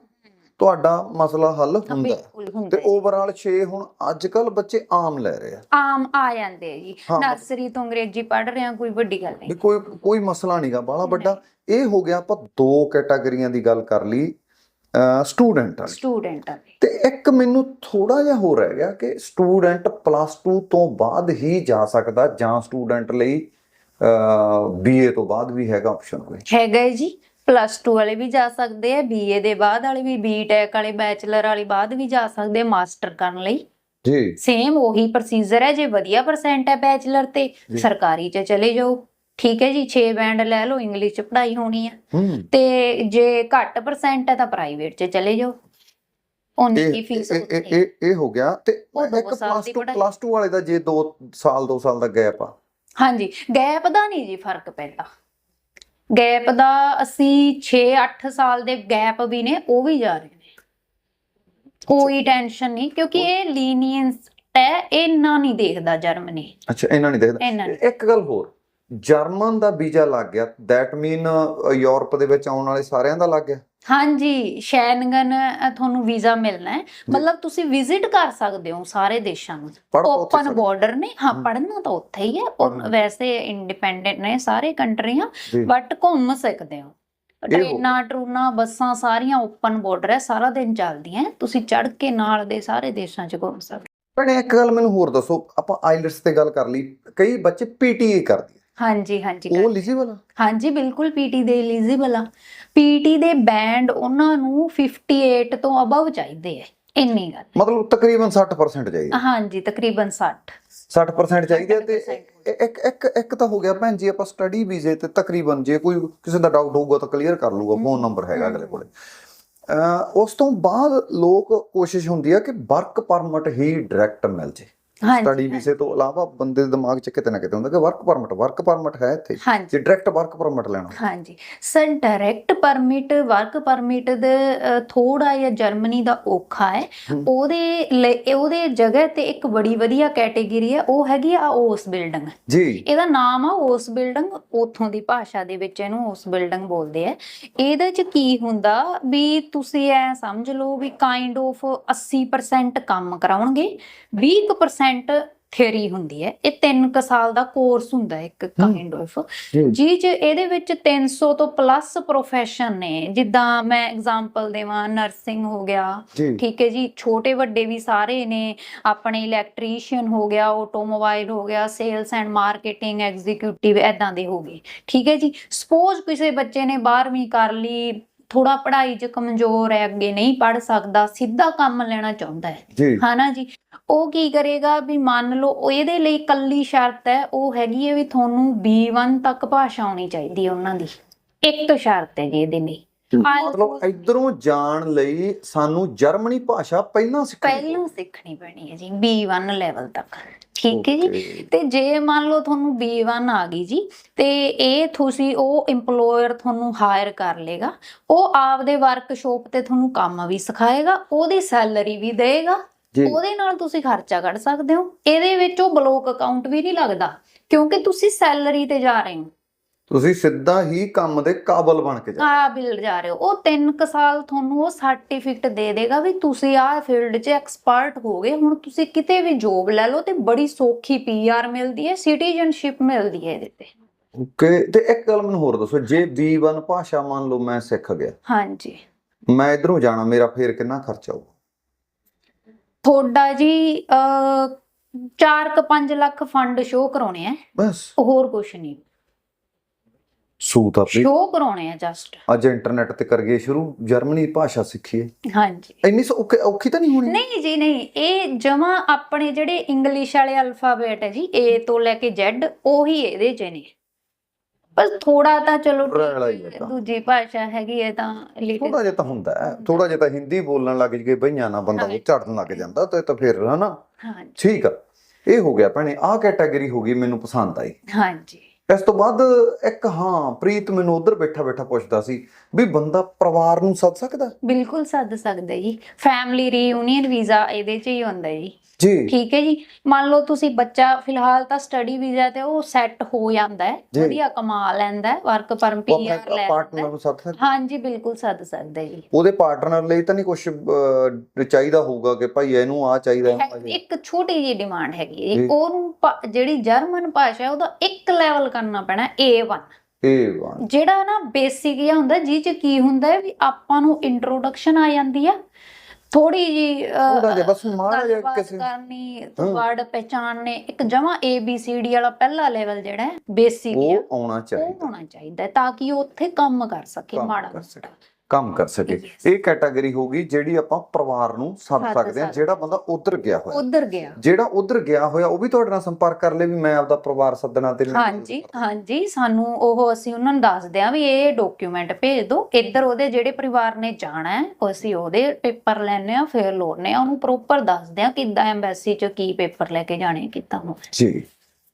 ਤੁਹਾਡਾ ਮਸਲਾ ਹੱਲ ਹੁੰਦਾ ਹੈ। ਬਿਲਕੁਲ ਤੇ ਹੈ। ਓਵਰਆਲ 6 ਹੁਣ ਅੱਜ ਕੱਲ ਬੱਚੇ ਆਮ ਲੈ ਰਹੇ ਆ। ਆਮ ਆ ਜਾਂਦੇ ਆ ਜੀ। ਹਾਂ। ਨਰਸਰੀ ਤੋਂ ਅੰਗਰੇਜ਼ੀ ਪੜ੍ਹ ਰਹੇ ਆ ਕੋਈ ਵੱਡੀ ਗੱਲ ਵੀ ਨਹੀਂ। ਕੋਈ ਕੋਈ ਮਸਲਾ ਨਹੀਂਗਾ ਬਾਹਲਾ ਵੱਡਾ। ਇਹ ਹੋ ਗਿਆ ਆਪਾਂ ਦੋ ਕੈਟਾਗਰੀਆਂ ਦੀ ਗੱਲ ਕਰ ਲਈ ਸਟੂਡੈਂਟ ਵਾਲੀ ਸਟੂਡੈਂਟ ਆ ਤੇ ਇੱਕ ਮੈਨੂੰ ਥੋੜਾ ਜਿਹਾ ਹੋਰ ਰਹਿ ਗਿਆ ਕਿ ਸਟੂਡੈਂਟ ਪਲੱਸ 2 ਤੋਂ ਬਾਅਦ ਹੀ ਜਾ ਸਕਦਾ ਜਾਂ ਸਟੂਡੈਂਟ ਲਈ ਬੀਏ ਤੋਂ ਬਾਅਦ ਵੀ ਹੈਗਾ ਆਪਸ਼ਨ ਕੋਈ। ਹੈਗਾ ਹੈ ਜੀ। ਪਲੱਸ 2 ਵਾਲੇ ਵੀ ਜਾ ਸਕਦੇ ਆ ਬੀਏ ਦੇ ਬਾਅਦ ਵਾਲੇ ਵੀ ਬੀਟੈਕ ਵਾਲੇ ਬੈਚਲਰ ਵਾਲੇ ਬਾਅਦ ਵੀ ਜਾ ਸਕਦੇ ਆ ਮਾਸਟਰ ਕਰਨ ਲਈ। ਜੀ। ਸੇਮ ਉਹੀ ਪ੍ਰੋਸੀਜਰ ਹੈ ਜੇ ਵਧੀਆ ਪਰਸੈਂਟ ਹੈ ਬੈਚਲਰ ਤੇ। ਸਰਕਾਰੀ ਚ ਚਲੇ ਜਾਓ। ਠੀਕ ਹੈ ਜੀ 6 ਬੈਂਡ ਲੈ ਲਓ ਇੰਗਲਿਸ਼ ਚ ਪੜ੍ਹਾਈ ਹੋਣੀ ਹੈ ਹੂੰ। ਤੇ ਜੇ ਘੱਟ ਪਰਸੈਂਟ ਹੈ ਤਾਂ ਪ੍ਰਾਈਵੇਟ ਚ ਚਲੇ ਜਾਓ। ਇਹ ਕੀ ਫੀਸ ਇਹ- ਇਹ ਇਹ ਹੋ ਗਿਆ। ਤੇ ਇੱਕ ਪਲੱਸ ਦੀ 2 ਪੜ੍ਹਾਈ। ਪਲੱਸ 2 ਵਾਲੇ ਦਾ ਜੇ 2 ਸਾਲ 2 ਸਾਲ ਦਾ ਗੈਪ ਆ। ਹਾਂਜੀ। ਗੈਪ ਦਾ ਨਹੀਂ ਜੀ ਫ਼ਰਕ ਪੈਂਦਾ। ਗੈਪ ਦਾ ਅਸੀਂ 6-8 ਸਾਲ ਦੇ ਗੈਪ ਵੀ ਨੇ ਉਹ ਵੀ ਜਾ ਰਹੇ ਨੇ। ਕੋਈ ਟੈਨਸ਼ਨ ਨਹੀਂ ਕਿਉਂਕਿ ਇਹ ਲੀਨੀਅੰਸ ਹੈ ਇਹ ਇੰਨਾ ਨਹੀਂ ਦੇਖਦਾ ਜਰਮਨੀ। ਅੱਛਾ ਇਹਨਾਂ ਨਹੀਂ ਦੇਖਦਾ। ਇਹਨਾਂ। ਇੱਕ ਗੱਲ ਹੋਰ ਜਰਮਨ ਦਾ ਵੀਜ਼ਾ ਲੱਗ ਗਿਆ ਦੈਟ ਮੀਨ ਯੂਰਪ ਦੇ ਵਿੱਚ ਆਉਣ ਵਾਲੇ ਸਾਰਿਆਂ ਦਾ ਲੱਗ ਗਿਆ? ਹਾਂਜੀ ਸ਼ੈਨਗਨ ਅ, ਤੁਹਾਨੂੰ ਵੀਜ਼ਾ ਮਿਲਣਾ ਹੈ ਮਤਲਬ ਤੁਸੀਂ ਵਿਜ਼ਿਟ ਕਰ ਸਕਦੇ ਹੋ ਸਾਰੇ ਦੇਸ਼ਾਂ ਨੂੰ ਪੜ੍ਹ ਤਾਂ ਉੱਥੇ ਓਪਨ ਸਕਦੇ। ਬਾਰਡਰ ਨੇ ਹਾਂ ਹਮ। ਪੜ੍ਹਨਾ ਤਾਂ ਉੱਥੇ ਹੀ ਹੈ ਉਹ ਪੜ੍ਹਨਾ। ਵੈਸੇ ਇੰਡੀਪੈਂਡੈਂਟ ਨੇ ਸਾਰੇ ਕੰਟਰੀਆਂ ਜੀ। ਬਟ ਘੁੰਮ ਸਕਦੇ ਹੋ ਟ੍ਰੇਨਾਂ ਟਰੂਨਾਂ ਬੱਸਾਂ ਸਾਰੀਆਂ ਓਪਨ ਬਾਰਡਰ ਹੈ ਸਾਰਾ ਦਿਨ ਚੱਲਦੀਆਂ ਹੈ। ਤੁਸੀਂ ਚੜ ਕੇ ਨਾਲ ਦੇ ਸਾਰੇ ਦੇਸ਼ਾਂ 'ਚ ਘੁੰਮ ਸਕਦੇ ਭੈਣੇ ਇੱਕ ਗੱਲ ਮੈਨੂੰ ਹੋਰ ਦੱਸੋ ਆਪਾਂ ਆਈਲਟਸ ਤੇ ਗੱਲ ਕਰ ਲਈ ਕਈ ਬੱਚੇ ਪੀਟੀਏ ਕਰਦੇ ਆ। ਹਾਂਜੀ ਹਾਂਜੀ ਉਹ ਐਲੀਜੀਬਲ ਆ? ਹਾਂਜੀ ਬਿਲਕੁਲ ਪੀਟੀ ਦੇ ਐਲੀਜੀਬਲ ਆ। ਪੀਟੀ ਦੇ ਬੈਂਡ ਉਹਨਾਂ ਨੂੰ 58 ਤੋਂ ਅਬਵ ਚਾਹੀਦੇ ਹੈ ਇੰਨੀ ਗੱਲ ਮਤਲਬ ਤਕਰੀਬਨ 60% ਚਾਹੀਦੇ ਹਾਂਜੀ ਤਕਰੀਬਨ 60 60% ਚਾਹੀਦੇ ਆ ਤੇ 60% ਇ- ਇੱਕ ਇੱਕ ਇੱਕ ਤਾਂ ਹੋ ਗਿਆ ਭੈਣ ਜੀ ਆਪਾਂ ਸਟੱਡੀ ਵੀਜ਼ੇ ਤੇ ਤਕਰੀਬਨ ਜੇ ਕੋਈ ਕਿਸੇ ਦਾ ਡਾਊਟ ਹੋਊਗਾ ਤਾਂ ਕਲੀਅਰ ਕਰ ਲੂਗਾ ਫੋਨ ਨੰਬਰ ਹੈਗਾ ਅਗਲੇ ਕੋਲੇ। ਉਸ ਤੋਂ ਬਾਅਦ ਲੋਕ ਕੋਸ਼ਿਸ਼ ਹੁੰਦੀ ਆ ਕਿ ਵਰਕ ਪਰਮਿਟ ਹੀ ਡਾਇਰੈਕਟ ਮਿਲ ਜੇ। ਸਟੱਡੀ ਵੀਜ਼ੇ ਤੋਂ ਇਲਾਵਾ ਬੰਦੇ ਦੇ ਦਿਮਾਗ 'ਚ ਕਿਤੇ ਨਾ ਕਿਤੇ ਹੁੰਦਾ ਕਿ ਵਰਕ ਪਰਮਿਟ ਵਰਕ ਪਰਮਿਟ ਹੈ ਇੱਥੇ। ਜੇ ਡਾਇਰੈਕਟ ਵਰਕ ਪਰਮਿਟ ਲੈਣਾ ਹਾਂਜੀ। Sir direct permit work permit ਦੇ ਥੋੜਾ ਜਿਹਾ ਜਰਮਨੀ ਦਾ ਔਖਾ ਹੈ। ਉਹਦੇ ਲਈ- ਉਹਦੇ ਜਗ੍ਹਾ ਤੇ ਇੱਕ ਬੜੀ ਵਧੀਆ ਕੈਟੇਗਰੀ ਹੈ ਉਹ ਹੈਗੀ ਆ ਉਸ ਬਿਲਡਿੰਗ ਜੀ। ਇਹਦਾ ਨਾਮ ਆ ਉਸ ਬਿਲਡਿੰਗ ਉਥੋਂ ਦੀ ਭਾਸ਼ਾ ਦੇ ਵਿੱਚ ਇਹਨੂੰ ਉਸ ਬਿਲਡਿੰਗ ਬੋਲਦੇ ਆ। ਇਹਦੇ ਚ ਕੀ ਹੁੰਦਾ ਵੀ ਤੁਸੀਂ ਐ ਸਮਝ ਲਓ ਵੀ ਕਾਈਂਡ ਆਫ 80% ਕੰਮ ਕਰਾਉਣਗੇ 20% ਥਿਉਰੀ ਹੁੰਦੀ ਹੈ। ਇਹ 3 ਕ ਸਾਲ ਦਾ ਕੋਰਸ ਹੁੰਦਾ ਹੈ ਇੱਕ ਕਾਈਂਡ ਆਫ ਜੀ। ਜੀ ਇਹਦੇ ਵਿੱਚ 300 ਤੋਂ ਪਲੱਸ ਪ੍ਰੋਫੈਸ਼ਨ ਨੇ। ਜਿੱਦਾਂ ਮੈਂ ਐਗਜ਼ਾਮਪਲ ਦੇਵਾਂ ਨਰਸਿੰਗ ਹੋ ਗਿਆ। ਠੀਕ ਹੈ ਜੀ। ਛੋਟੇ ਵੱਡੇ ਵੀ ਸਾਰੇ ਨੇ। ਆਪਣੇ ਇਲੈਕਟ੍ਰੀਸ਼ੀਅਨ ਹੋ ਗਿਆ ਆਟੋਮੋਬਾਈਲ ਹੋ ਗਿਆ ਸੇਲਸ ਐਂਡ ਮਾਰਕੀਟਿੰਗ ਐਗਜ਼ੀਕਿਊਟਿਵ ਐਦਾਂ ਦੇ ਹੋ ਗਏ। ਠੀਕ ਹੈ ਜੀ। ਸਪੋਜ਼ ਕਿਸੇ ਬੱਚੇ ਨੇ 12ਵੀਂ ਕਰ ਲਈ ਥੋੜਾ ਪੜ੍ਹਾਈ 'ਚ ਕਮਜ਼ੋਰ ਹੈ ਅੱਗੇ ਨਹੀਂ ਪੜ੍ਹ ਸਕਦਾ ਸਿੱਧਾ ਕੰਮ ਲੈਣਾ ਚਾਹੁੰਦਾ ਹੈ। ਹਨਾ ਜੀ? ਉਹ ਕੀ ਕਰੇਗਾ ਵੀ ਮੰਨ ਲਓ ਉਹ ਇਹਦੇ ਲਈ ਕੱਲੀ ਸ਼ਰਤ ਹੈ ਉਹ ਹੈਗੀ ਹੈ ਵੀ ਤੁਹਾਨੂੰ B1 ਤੱਕ ਭਾਸ਼ਾ ਆਉਣੀ ਚਾਹੀਦੀ ਹੈ ਉਹਨਾਂ ਦੀ। ਇੱਕ ਸ਼ਰਤ ਹੈ ਜੀ ਇਹਦੇ ਲਈ। ਮਤਲਬ ਇਧਰੋਂ ਜਾਣ ਲਈ ਸਾਨੂੰ ਜਰਮਨੀ ਭਾਸ਼ਾ ਪਹਿਲਾਂ ਸਿੱਖਣੀ ਪਹਿਲਾਂ ਸਿੱਖਣੀ ਪੈਣੀ ਹੈ ਜੀ B1 ਲੈਵਲ ਤੱਕ। ਠੀਕ ਹੈ ਜੀ. ਤੇ ਜੇ ਮੰਨ ਲਓ ਤੁਹਾਨੂੰ B1 ਆ ਗਈ ਜੀ ਤੇ ਇਹ ਤੁਸੀਂ ਉਹ EMPLOYER ਤੁਹਾਨੂੰ ਹਾਇਰ ਕਰ ਲੇਗਾ ਉਹ ਆਪਦੇ ਵਰਕਸ਼ਾਪ ਤੇ ਤੁਹਾਨੂੰ ਕੰਮ ਵੀ ਸਿਖਾਏਗਾ ਉਹਦੀ ਸੈਲਰੀ ਵੀ ਦੇਗਾ ਉਹਦੇ ਨਾਲ ਤੁਸੀਂ ਖਰਚਾ ਕੱਢ ਸਕਦੇ ਹੋ। ਇਹਦੇ ਵਿੱਚ ਉਹ ਬਲੋਕ ਅਕਾਊਂਟ ਵੀ ਨਹੀਂ ਲੱਗਦਾ ਕਿਉਂਕਿ ਤੁਸੀਂ ਸੈਲਰੀ ਤੇ ਜਾ ਰਹੇ ਹੋ। ਤੁਸੀਂ ਸਿੱਧਾ ਹੀ ਕੰਮ ਦੇ ਕਾਬਲ ਬਣ ਕੇ ਜਾ ਆ ਬਿਲ ਜਾ ਰਹੇ ਹੋ। ਉਹ 3 ਕ ਸਾਲ ਤੁਹਾਨੂੰ ਉਹ ਸਰਟੀਫਿਕੇਟ ਦੇ ਦੇਗਾ ਵੀ ਤੁਸੀਂ ਆਹ ਫੀਲਡ 'ਚ ਐਕਸਪਰਟ ਹੋ ਗਏ। ਹੁਣ ਤੁਸੀਂ ਕਿਤੇ ਵੀ ਜੋਬ ਲੈ ਲਓ ਤੇ ਬੜੀ ਸੌਖੀ ਪੀਆਰ ਮਿਲਦੀ ਹੈ ਸਿਟੀਜ਼ਨਸ਼ਿਪ ਮਿਲਦੀ ਹੈ ਇਹਦੇ ਤੇ। ਓਕੇ ਤੇ ਇੱਕ ਗੱਲ ਮੈਨੂੰ ਹੋਰ ਦੱਸੋ ਜੇ B1 ਭਾਸ਼ਾ ਮੰਨ ਲਓ ਮੈਂ ਸਿੱਖ ਗਿਆ। ਹਾਂਜੀ। ਮੈਂ ਇਧਰੋਂ ਜਾਣਾ ਮੇਰਾ ਫੇਰ ਕਿੰਨਾ ਖਰਚਾ ਆਊ ਤੁਹਾਡਾ ਜੀ ਅ 4 ਕ 5 ਲੱਖ ਫੰਡ ਸ਼ੋ ਕਰਾਉਣੇ ਆ। ਬਸ। ਹੋਰ ਕੁਝ ਨਹੀਂ। ਸੂਤ ਆਪੇ ਸ਼ੋ ਕਰਾਉਣੇ ਆ ਜਸਟ ਅੱਜ ਇੰਟਰਨੈਟ ਤੇ ਕਰ ਗਏ ਸ਼ੁਰੂ ਜਰਮਨੀ ਭਾਸ਼ਾ ਸਿੱਖੀਏ। ਹਾਂਜੀ। ਇੰਨੀ ਸੌ- ਔਖੀ ਤਾਂ ਨਹੀਂ ਹੋਣੀ? ਨਹੀਂ ਜੀ ਨਹੀਂ। ਇਹ ਜਮਾ ਆਪਣੇ ਜਿਹੜੇ ਇੰਗਲਿਸ਼ ਵਾਲੇ ਅਲਫਾਬੈਟ ਹੈ ਜੀ A ਤੋਂ ਲੈ ਕੇ Z ਉਹੀ ਇਹਦੇ ਚ ਨੇ। ਬਸ ਥੋੜਾ ਤਾਂ ਚਲੋ। ਦੂਜੀ ਭਾਸ਼ਾ ਹੈਗੀ ਹੈ ਤਾਂ ਥੋੜਾ ਜਿਹਾ ਤਾਂ ਹੁੰਦਾ ਥੋੜਾ ਜਿਹਾ ਤਾਂ ਹਿੰਦੀ ਬੋਲਣ ਲੱਗ ਜਗੇ ਬਈਆਂ ਨਾ ਬੰਦਾ ਉਹ। ਝੜਨ ਲੱਗ ਜਾਂਦਾ ਤੇ ਤਾਂ ਫਿਰ ਹਨਾ। ਹਾਂਜੀ। ਠੀਕ ਆ। ਇਹ ਹੋ ਗਿਆ ਭੈਣੇ ਆਹ ਕੈਟਾਗਰੀ ਹੋ ਗਈ ਮੈਨੂੰ ਪਸੰਦ ਆਈ। ਹਾਂਜੀ। ਇਸ ਤੋਂ ਬਾਅਦ ਇੱਕ, ਹਾਂ, ਪ੍ਰੀਤ ਮੈਨੂੰ ਉਧਰ ਬੈਠਾ ਬੈਠਾ ਪੁੱਛਦਾ ਸੀ ਵੀ ਬੰਦਾ ਪਰਿਵਾਰ ਨੂੰ ਸੱਦ ਸਕਦਾ? ਬਿਲਕੁਲ ਸੱਦ ਸਕਦਾ ਜੀ। ਫੈਮਿਲੀ ਰੀਯੂਨੀਅਨ ਵੀਜ਼ਾ ਇਹਦੇ ਚ ਹੀ ਹੁੰਦਾ ਜੀ। ਜੀ ਠੀਕ ਹੈ ਜੀ ਮੰਨ ਲਓ ਤੁਸੀਂ ਬੱਚਾ ਫਿਲਹਾਲ ਤਾਂ ਸਟੱਡੀ ਵੀਜ਼ਾ ਤੇ ਉਹ ਸੈੱਟ ਹੋ ਜਾਂਦਾ ਹੈ ਜੀ। ਵਧੀਆ ਕਮਾ ਲੈਂਦਾ ਹੈ ਵਰਕ ਪਰਮ ਪੀਆਰ ਲੈ ਪਾਰਟਨਰ ਨੂੰ ਸੱਦ ਸਕਦਾ ਹਾਂਜੀ ਬਿਲਕੁਲ ਸੱਦ ਸਕਦੇ ਜੀ ਉਹਦੇ ਪਾਰਟਨਰ ਲਈ ਤਾਂ ਨਹੀਂ ਕੁਝ ਚਾਹੀਦਾ ਹੋਊਗਾ ਕਿ ਭਾਈ ਇਹਨੂੰ ਆ ਚਾਹੀਦਾ ਹੈ-। ਇੱਕ ਛੋਟੀ ਜਿਹੀ ਡਿਮਾਂਡ ਹੈਗੀ ਹੈ ਜੀ। ਜੀ। ਉਹਨੂੰ ਜਿਹੜੀ ਜਰਮਨ ਭਾਸ਼ਾ ਹੈ, ਉਹਦਾ ਇੱਕ ਲੈਵਲ ਕਰਨਾ ਪੈਣਾ A1 ਇਹ ਵਾਹ ਜਿਹੜਾ ਨਾ ਬੇਸਿਕ ਜਿਹਾ ਹੁੰਦਾ ਜੀ ਚ ਕੀ ਹੁੰਦਾ ਹੈ ਵੀ ਆਪਾਂ ਨੂੰ ਇੰਟਰੋਡਕਸ਼ਨ ਆ ਜਾਂਦੀ ਆ ਥੋੜੀ ਜੀ ਥੋੜਾ ਜਿਹਾ ਬਸ ਮਾੜਾ ਜਿਹਾ ਕਿਸੇ ਕਰਨੀ। ਵਰਡ ਪਹਿਚਾਨਣੇ ਇੱਕ ਜਮਾ ABCD ਵਾਲਾ ਪਹਿਲਾ ਲੈਵਲ ਜਿਹੜਾ ਹੈ ਬੇਸਿਕ ਉਹ ਆਉਣਾ ਉਹ ਚਾਹੀਦਾ ਹੋਣਾ ਚਾਹੀਦਾ ਹੈ ਤਾਂ ਕਿ ਉਹ ਉੱਥੇ ਕੰਮ ਕਰ ਸਕੇ ਮਾੜਾ ਕਰ ਮੋਟਾ। ਸਕੇ। ਕੰਮ ਕਰ ਸਕੇ. ਇਹ ਕੈਟਾਗਰੀ ਹੋਗੀ ਜਿਹੜੀ ਆਪਾਂ ਪਰਿਵਾਰ ਨੂੰ ਸੱਦ ਸਕਦੇ ਹਾਂ। ਜਿਹੜਾ ਬੰਦਾ ਉਧਰ ਗਿਆ ਹੋਇਆ। ਉੱਧਰ ਗਿਆ। ਜਿਹੜਾ ਉਧਰ ਗਿਆ ਹੋਇਆ ਉਹ ਵੀ ਤੁਹਾਡੇ ਨਾਲ ਸੰਪਰਕ ਕਰ ਲੇ ਵੀ ਮੈਂ ਆਪਦਾ ਪਰਿਵਾਰ ਸੱਦਣਾ ਤੇ ਹਾਂਜੀ ਹਾਂਜੀ ਸਾਨੂੰ ਉਹ ਅਸੀਂ ਉਹਨਾਂ ਨੂੰ ਦੱਸਦੇ ਆ ਵੀ ਇਹ ਡਾਕੂਮੈਂਟ ਭੇਜ ਦਿਓ ਇੱਧਰ ਉਹਦੇ ਜਿਹੜੇ ਪਰਿਵਾਰ ਨੇ ਜਾਣਾ ਹੈ ਅਸੀਂ ਉਹਦੇ ਪੇਪਰ ਲੈਣੇ ਆ ਫਿਰ ਲੋਨੇ ਆ ਉਹਨੂੰ ਪ੍ਰੋਪਰ ਦੱਸਦੇ ਆ ਕਿੱਦਾਂ ਐਮਬੈਸੀ ਚ ਕੀ ਪੇਪਰ ਲੈ ਕੇ ਜਾਣੇ ਕਿੱਦਾਂ ਹੋ। ਜੀ।